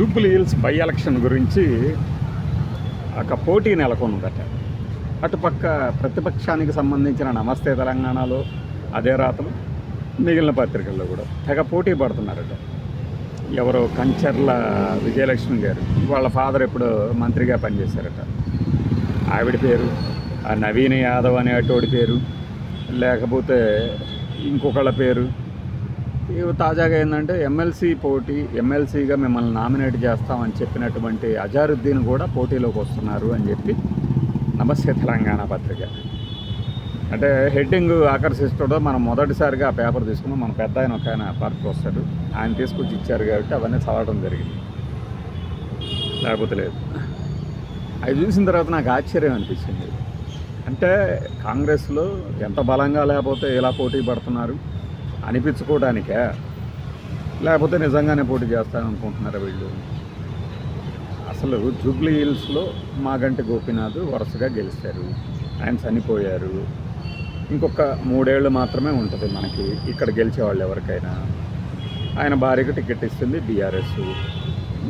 Jubilee hills by election గురించి ఒక పోటీ నెలకొందట అటుపక్క ప్రతిపక్షానికి సంబంధించిన నమస్తే తెలంగాణలో అదే రాతలు మిగిలిన పత్రికల్లో కూడా తెగ పోటీ పడుతున్నారట. ఎవరో కంచర్ల విజయలక్ష్మి గారు వాళ్ళ ఫాదర్ ఎప్పుడు మంత్రిగా పనిచేశారట. ఆవిడ పేరు ఆ నవీన్ యాదవ్ అనేటోడి పేరు లేకపోతే ఇంకొకళ్ళ పేరు తాజాగా ఏంటంటే ఎమ్మెల్సీ పోటీ ఎమ్మెల్సీగా మిమ్మల్ని నామినేట్ చేస్తామని చెప్పినటువంటి అజారుద్దీన్ కూడా పోటీలోకి వస్తున్నారు అని చెప్పి నమస్తే తెలంగాణ పత్రిక. అంటే హెడ్డింగ్ ఆకర్షిస్తుండో మనం మొదటిసారిగా ఆ పేపర్ తీసుకున్నాం. మన పెద్ద ఆయన ఒక ఆయన పార్క్ వస్తాడు. ఆయన తీసుకొచ్చి ఇచ్చారు కాబట్టి అవన్నీ చదవడం జరిగింది. లేకపోతే లేదు. అవి చూసిన తర్వాత నాకు ఆశ్చర్యం అనిపించింది. అంటే కాంగ్రెస్లో ఎంత బలంగా లేకపోతే ఇలా పోటీ పడుతున్నారు? అనిపించుకోవడానికే? లేకపోతే నిజంగానే పోటీ చేస్తాననుకుంటున్నారా వీళ్ళు? అసలు జూబ్లీ హిల్స్లో మాగంటి గోపీనాథ్ వరుసగా గెలిచారు. ఆయన చనిపోయారు. ఇంకొక మూడేళ్ళు మాత్రమే ఉంటుంది మనకి ఇక్కడ గెలిచేవాళ్ళు ఎవరికైనా. ఆయన భార్యకు టికెట్ ఇస్తుంది బీఆర్ఎస్.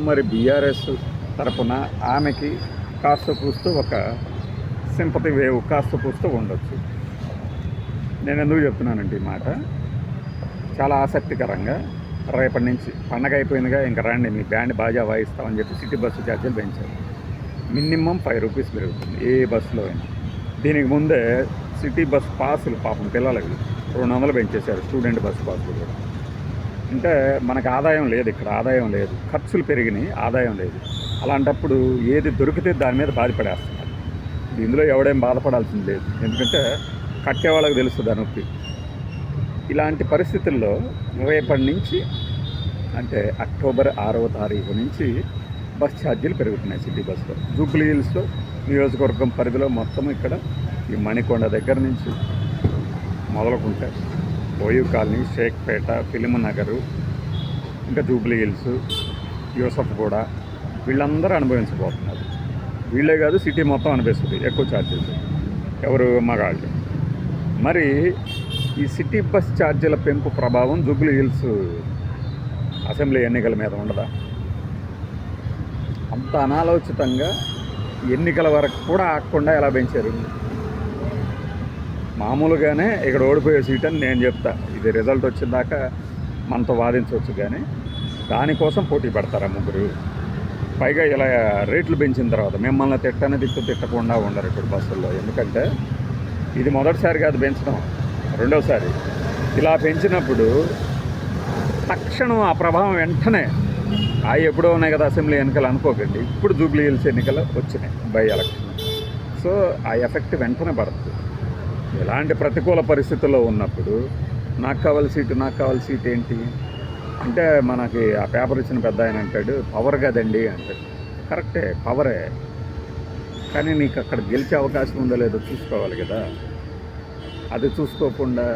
మరి బీఆర్ఎస్ తరపున ఆమెకి కాస్త కూస్తూ ఒక సింపతి వేవ్ కాస్త కూస్తూ ఉండొచ్చు. నేను ఎందుకు చెప్తున్నానంటే ఈ మాట? చాలా ఆసక్తికరంగా రేపటి నుంచి పండగ అయిపోయిందిగా ఇంకా రండి మీ బ్యాండ్ బాజా వాయిస్తామని చెప్పి సిటీ బస్సు ఛార్జీలు పెంచారు. మినిమం ఫైవ్ రూపీస్ పెరుగుతుంది ఏ బస్సులో అయినా. దీనికి ముందే సిటీ బస్ పాసులు పాపం పిల్లలకి రెండు వందలు పెంచేశారు స్టూడెంట్ బస్ పాసులు కూడా. అంటే మనకు ఆదాయం లేదు ఇక్కడ ఆదాయం లేదు. ఖర్చులు పెరిగినాయి ఆదాయం లేదు. అలాంటప్పుడు ఏది దొరికితే దాని మీద బాధపడేస్తున్నారు. ఇందులో ఎవడేం బాధపడాల్సింది లేదు. ఎందుకంటే కట్టే వాళ్ళకి తెలుసు దాని నొప్పి. ఇలాంటి పరిస్థితుల్లో రేపటి నుంచి అంటే అక్టోబర్ ఆరవ తారీఖు నుంచి బస్ ఛార్జీలు పెరుగుతున్నాయి సిటీ బస్లో జూబ్లీ హిల్స్లో నియోజకవర్గం పరిధిలో మొత్తం ఇక్కడ ఈ మణికొండ దగ్గర నుంచి మొదలుకుంటే OU colony Shaikpet film Nagar ఇంకా జూబ్లీ హిల్స్ యూసఫ్ కూడా వీళ్ళందరూ అనుభవించబోతున్నారు. వీళ్ళే కాదు సిటీ మొత్తం అనిపిస్తుంది ఎక్కువ ఛార్జెస్ ఎవరు మగాళ్ళు? మరి ఈ సిటీ బస్ ఛార్జీల పెంపు ప్రభావం జూబ్లీ హిల్స్ అసెంబ్లీ ఎన్నికల మీద ఉండదా? అంత అనాలోచితంగా ఎన్నికల వరకు కూడా ఆగకుండా ఎలా పెంచారు? మామూలుగానే ఇక్కడ ఓడిపోయే సీట్ అని నేను చెప్తా. ఇది రిజల్ట్ వచ్చిన దాకా మనతో వాదించవచ్చు కానీ దానికోసం పోటీ పడతారా ముగ్గురు? పైగా ఇలా రేట్లు పెంచిన తర్వాత మిమ్మల్ని తిట్టని తిట్టు తిట్టకుండా ఉండరు ఇప్పుడు బస్సుల్లో. ఎందుకంటే ఇది మొదటిసారి కాదు పెంచడం. రెండోసారి. ఇలా పెంచినప్పుడు తక్షణం ఆ ప్రభావం వెంటనే ఆ ఎప్పుడో ఉన్నాయి కదా అసెంబ్లీ ఎన్నికలు అనుకోకండి. ఇప్పుడు జూబ్లీ హిల్స్ ఎన్నికలు వచ్చినాయి బై ఎలక్షన్. సో ఆ ఎఫెక్ట్ వెంటనే పడుతుంది. ఎలాంటి ప్రతికూల పరిస్థితుల్లో ఉన్నప్పుడు నాకు కావాలి సీటు నాకు కావాలి సీట్ ఏంటి? అంటే మనకి ఆ పేపర్ ఇచ్చిన పెద్ద ఆయన అంటాడు పవర్ కదండి అంటాడు. కరెక్టే పవరే. కానీ నీకు అక్కడ గెలిచే అవకాశం ఉందో లేదో చూసుకోవాలి కదా. అది చూసుకోకుండా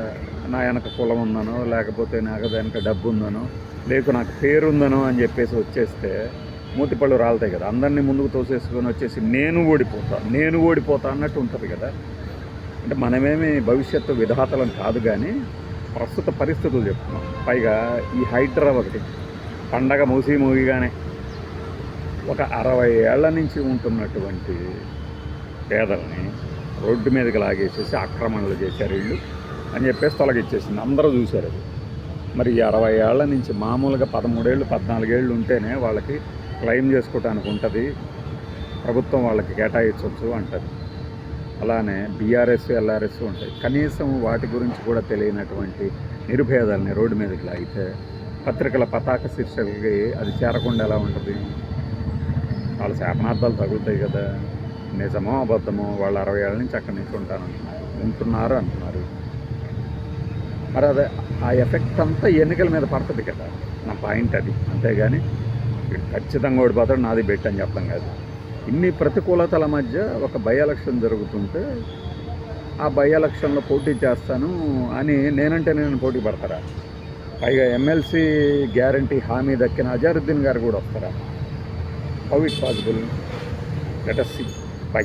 నా వెనక కులం ఉందనో లేకపోతే నాకు వెనక డబ్బు ఉందనో లేక నాకు పేరు ఉందనో అని చెప్పేసి వచ్చేస్తే మూతిపళ్ళు రాలుతాయి కదా. అందరినీ ముందుకు తోసేసుకొని వచ్చేసి నేను ఓడిపోతా నేను ఓడిపోతా అన్నట్టు ఉంటుంది కదా. అంటే మనమేమి భవిష్యత్తు విధాతలం కాదు కానీ ప్రస్తుత పరిస్థితులు చెప్తున్నాం. పైగా ఈ హైడ్రా ఒకటి పండగ మూసి మూగిగానే ఒక అరవై ఏళ్ళ నుంచి ఉంటున్నటువంటి పేదల్ని రోడ్డు మీదకి లాగేసేసి ఆక్రమణలు చేశారు వీళ్ళు అని చెప్పేసి తొలగిచ్చేసింది. అందరూ చూశారు అది. మరి అరవై ఏళ్ళ నుంచి మామూలుగా పదమూడేళ్ళు పద్నాలుగేళ్ళు ఉంటేనే వాళ్ళకి క్లెయిమ్ చేసుకోవడానికి ఉంటుంది. ప్రభుత్వం వాళ్ళకి కేటాయించవచ్చు అంటుంది. అలానే బీఆర్ఎస్ ఎల్ఆర్ఎస్ ఉంటాయి. కనీసం వాటి గురించి కూడా తెలియనటువంటి నిరుభేదాలని రోడ్డు మీదకి లాగితే పత్రికల పతాక శీర్షికలకి అది చేరకుండా ఎలా ఉంటుంది? వాళ్ళ శాపనార్థాలు తగులుతాయి కదా. నిజమో అబద్ధమో వాళ్ళు అరవై ఏళ్ళ నుంచి అక్కడి నుంచి ఉంటాను ఉంటున్నారు అంటున్నారు. మరి అదే ఆ ఎఫెక్ట్ అంతా ఎన్నికల మీద పడుతుంది కదా. నా పాయింట్ అది. అంతేగాని ఖచ్చితంగా ఓడిపోతాడు నాది బెట్ అని చెప్పడం కాదు. ఇన్ని ప్రతికూలతల మధ్య ఒక బై ఎలక్షన్ జరుగుతుంటే ఆ బై ఎలక్షన్లో పోటీ చేస్తాను అని నేనంటే నేను పోటీ పడతారా? పైగా ఎమ్మెల్సీ గ్యారంటీ హామీ దక్కిన అజారుద్దీన్ గారు కూడా వస్తారా? How it possible? Let us see. Bye